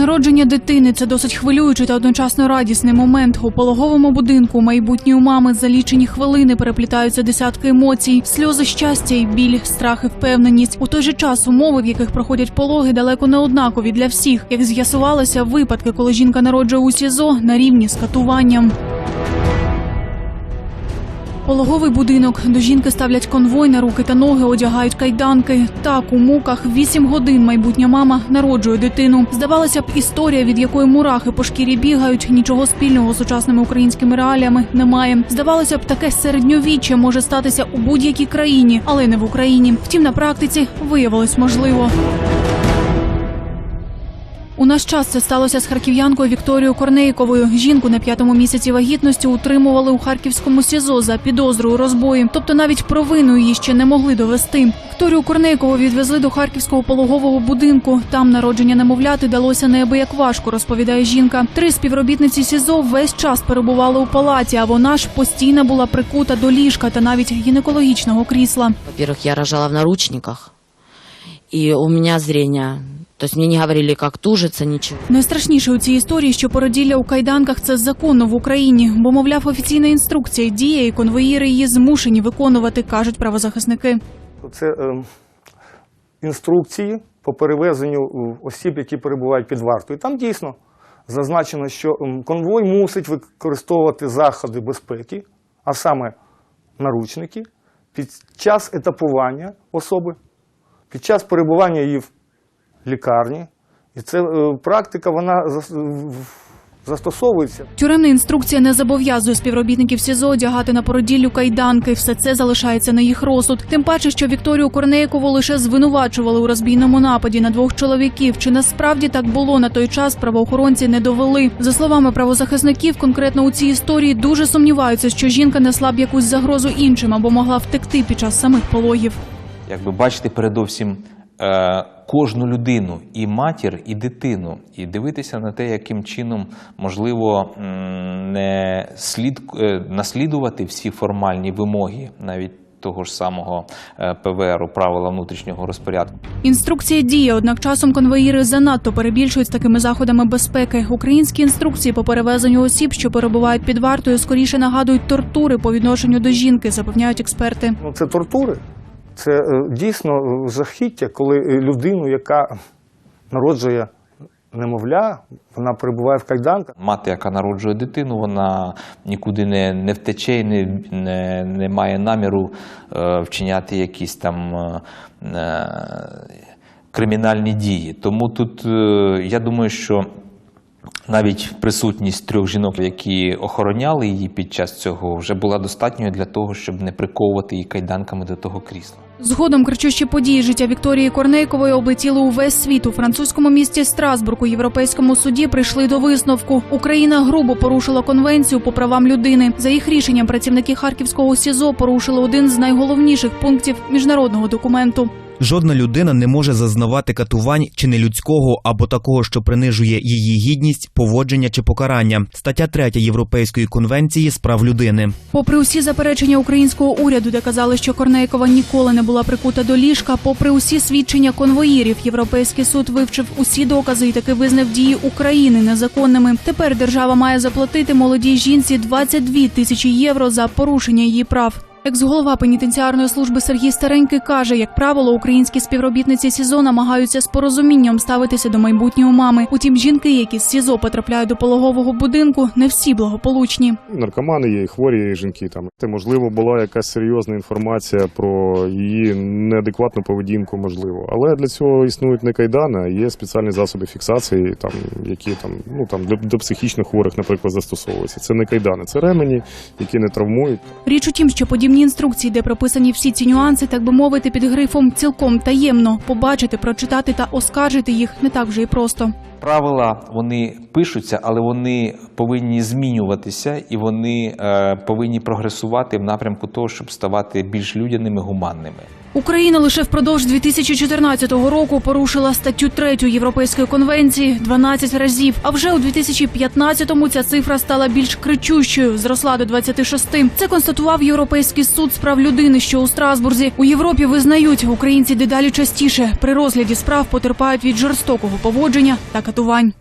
Народження дитини це досить хвилюючий та одночасно радісний момент. У пологовому будинку майбутньої мами за лічені хвилини переплітаються десятки емоцій, сльози щастя і біль, страх і впевненість. У той же час умови, в яких проходять пологи, далеко не однакові для всіх. Як з'ясувалося, випадки, коли жінка народжує у СІЗО, на рівні з катуванням. Пологовий будинок. До жінки ставлять конвой на руки та ноги, одягають кайданки. Так, у муках вісім годин майбутня мама народжує дитину. Здавалося б, історія, від якої мурахи по шкірі бігають, нічого спільного з сучасними українськими реаліями немає. Здавалося б, таке середньовіччя може статися у будь-якій країні, але не в Україні. Втім, на практиці виявилось можливо. У наш час це сталося з харків'янкою Вікторією Корнейковою. Жінку на п'ятому місяці вагітності утримували у харківському СІЗО за підозрою розбою. Тобто навіть провину її ще не могли довести. Вікторію Корнейкову відвезли до харківського пологового будинку. Там народження немовляти далося неабияк важко, розповідає жінка. Три співробітниці СІЗО весь час перебували у палаті, а вона ж постійно була прикута до ліжка та навіть гінекологічного крісла. Во-первых, я рожала в наручниках, и у меня зрение. То есть мне не говорили, как тужиться, ничего. Найстрашніше у цій історії, що породілля у кайданках це законно в Україні, бо мовляв офіційна інструкція діє, і конвоїри її змушені виконувати, кажуть правозахисники. Це е, інструкції по перевезенню е, осіб, які перебувають під вартою. Там дійсно зазначено, що ем, конвой мусить використовувати заходи безпеки, а саме наручники, під час етапування особи, під час перебування її в лікарні. І це е, практика, вона застосовується. Тюремна інструкція не зобов'язує співробітників СІЗО одягати на породіллю кайданки. Все це залишається на їх розсуд. Тим паче, що Вікторію Корнейкову лише звинувачували у розбійному нападі на двох чоловіків. Чи насправді так було на той час? Правоохоронці не довели. За словами правозахисників, конкретно у цій історії дуже сумніваються, що жінка несла б якусь загрозу іншим або могла втекти під час самих пологів. якби бачити передовсім кожну людину, і матір, і дитину, і дивитися на те, яким чином можливо не слід е, наслідувати всі формальні вимоги, навіть того ж самого е, ПВРу, правила внутрішнього розпорядку. Інструкція діє, однак часом конвоїри занадто перебільшують з такими заходами безпеки. Українські інструкції по перевезенню осіб, що перебувають під вартою, скоріше нагадують тортури по відношенню до жінки, запевняють експерти. Ну, це тортури. Це е, дійсно е, жахіття, коли е, людину, яка народжує немовля, вона перебуває в кайданках. Мати, яка народжує дитину, вона нікуди не, не втече і не, не, не має наміру е, вчиняти якісь там е, кримінальні дії. Тому тут я думаю, що навіть присутність трьох жінок, які охороняли її під час цього, вже була достатньою для того, щоб не приковувати її кайданками до того крісла. Згодом кричущі події життя Вікторії Корнейкової облетіли увесь світ. У французькому місті Страсбург у Європейському суді прийшли до висновку. Україна грубо порушила конвенцію по правам людини. За їх рішенням працівники харківського СІЗО порушили один з найголовніших пунктів міжнародного документу. Жодна людина не може зазнавати катувань чи нелюдського або такого, що принижує її гідність, поводження чи покарання. Стаття 3 Європейської конвенції з прав людини. Попри усі заперечення українського уряду, де казали, що Корнейкова ніколи не була прикута до ліжка, попри усі свідчення конвоїрів, європейський суд вивчив усі докази і таки визнав дії України незаконними. Тепер держава має заплатити молодій жінці 22 тисячі євро за порушення її прав. Екс-голова пенітенціарної служби Сергій Старенький каже, як правило, українські співробітниці СІЗО намагаються з порозумінням ставитися до майбутньої мами. Утім, жінки, які з СІЗО потрапляють до пологового будинку, не всі благополучні. наркомани є, і хворі є жінки там. Це можливо була якась серйозна інформація про її неадекватну поведінку, можливо. Але для цього існують не кайдани, а є спеціальні засоби фіксації, там які там ну там до, до психічно хворих, наприклад, застосовуються. Це не кайдани, це ремені, які не травмують. Річ у тім, що подібні інструкції, де прописані всі ці нюанси, так би мовити, під грифом цілком таємно побачити, прочитати та оскаржити їх не так вже і просто. Правила вони пишуться, але вони повинні змінюватися і вони е, повинні прогресувати в напрямку того, щоб ставати більш людяними, гуманними. Україна лише впродовж 2014 року порушила статтю 3 Європейської конвенції 12 разів. А вже у 2015-му ця цифра стала більш кричущою, зросла до 26. Це констатував Європейський суд з прав людини, що у Страсбурзі у Європі визнають, українці дедалі частіше при розгляді справ потерпають від жорстокого поводження та катувань.